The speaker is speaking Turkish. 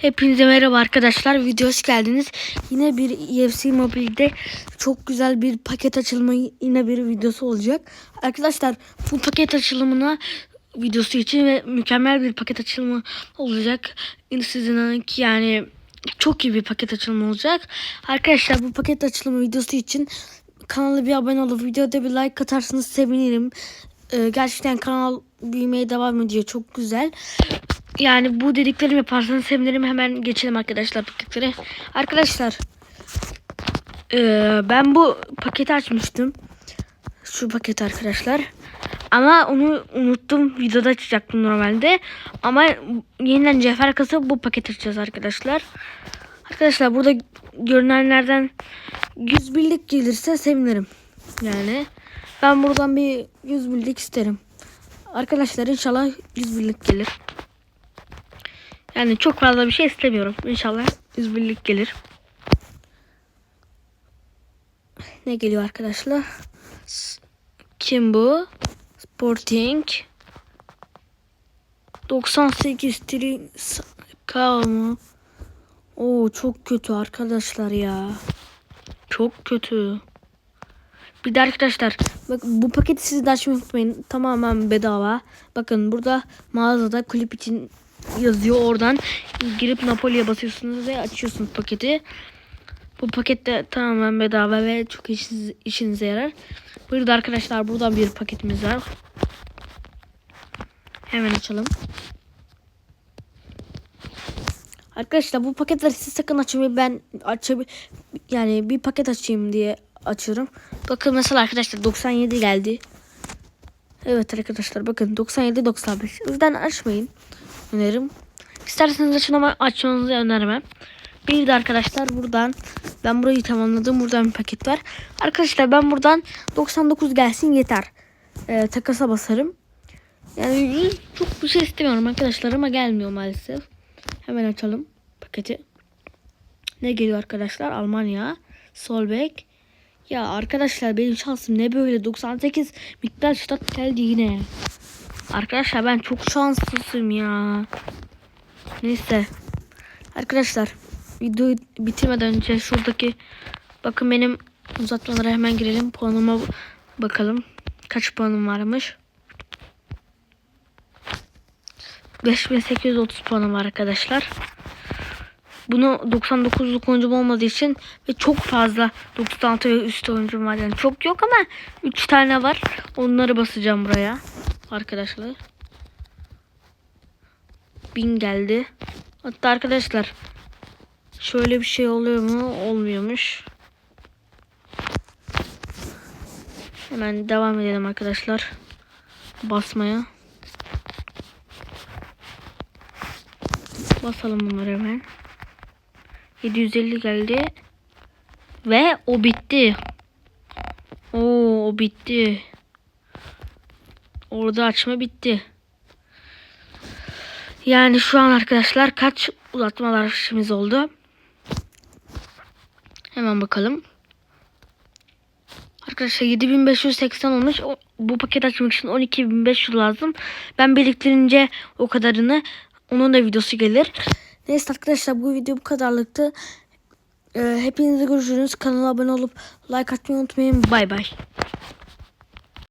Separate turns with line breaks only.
Hepinize merhaba arkadaşlar. Video hoş geldiniz. Yine bir UFC Mobile'de çok güzel bir paket açılımı yine bir videosu olacak. Arkadaşlar bu paket açılımına videosu için ve mükemmel bir paket açılımı olacak. Sizin yani çok iyi bir paket açılımı olacak. Arkadaşlar bu paket açılımı videosu için kanala bir abone olup videoda bir like atarsanız sevinirim. Ee, gerçekten kanal büyümeye devam ediyor. Çok güzel. Yani bu dediklerimi yaparsanız sevinirim. Hemen geçelim arkadaşlar paketlere. Arkadaşlar ee, ben bu paketi açmıştım. Şu paket arkadaşlar. Ama onu unuttum. Videoda açacaktım normalde. Ama yeniden cevher kasıp bu paketi açacağız arkadaşlar. Arkadaşlar burada görünenlerden 100 birlik gelirse sevinirim. Yani ben buradan bir 100 birlik isterim. Arkadaşlar inşallah 100 birlik gelir. Yani çok fazla bir şey istemiyorum. İnşallah 100 birlik gelir. Ne geliyor arkadaşlar? Kim bu? Sporting 98 Trin mı? Oo çok kötü arkadaşlar ya. Çok kötü. Bir de arkadaşlar bak bu paketi siz de açmayı unutmayın. Tamamen bedava. Bakın burada mağazada klip için yazıyor oradan. Girip Napoli'ye basıyorsunuz ve açıyorsunuz paketi. Bu pakette tamamen bedava ve çok işiniz, işinize yarar. Burada arkadaşlar buradan bir paketimiz var. Hemen açalım. Arkadaşlar bu paketleri siz sakın açmayın. Ben açabil yani bir paket açayım diye açıyorum. Bakın mesela arkadaşlar 97 geldi. Evet arkadaşlar bakın 97 95. O yüzden açmayın. Önerim. İsterseniz açın ama açmanızı önermem. Bir de arkadaşlar buradan ben burayı tamamladım. Buradan bir paket var. Arkadaşlar ben buradan 99 gelsin yeter. Ee, takasa basarım. Yani çok bir şey istemiyorum arkadaşlar ama gelmiyor maalesef. Hemen açalım paketi. Ne geliyor arkadaşlar? Almanya. Solbek. Ya arkadaşlar benim şansım ne böyle 98 miktar stat geldi yine. Arkadaşlar ben çok şanslısım ya. Neyse. Arkadaşlar videoyu bitirmeden önce şuradaki bakın benim uzatmalara hemen girelim. Puanıma bakalım. Kaç puanım varmış? 5830 puanım var arkadaşlar. Bunu 99'luk oyuncum olmadığı için ve çok fazla 96 ve üst oyuncum var. Yani çok yok ama 3 tane var. Onları basacağım buraya. Arkadaşlar. 1000 geldi. Hatta arkadaşlar şöyle bir şey oluyor mu? Olmuyormuş. Hemen devam edelim arkadaşlar. Basmaya. Basalım bunları hemen. 750 geldi. Ve o bitti. Oo o bitti. Orada açma bitti. Yani şu an arkadaşlar kaç uzatmalar işimiz oldu? Hemen bakalım. Arkadaşlar 7580 olmuş. Bu paket açmak için 12500 lazım. Ben biriktirince o kadarını onun da videosu gelir. Neyse arkadaşlar bu video bu kadarlıktı. Ee, hepinize görüşürüz. Kanala abone olup like atmayı unutmayın. Bay bay.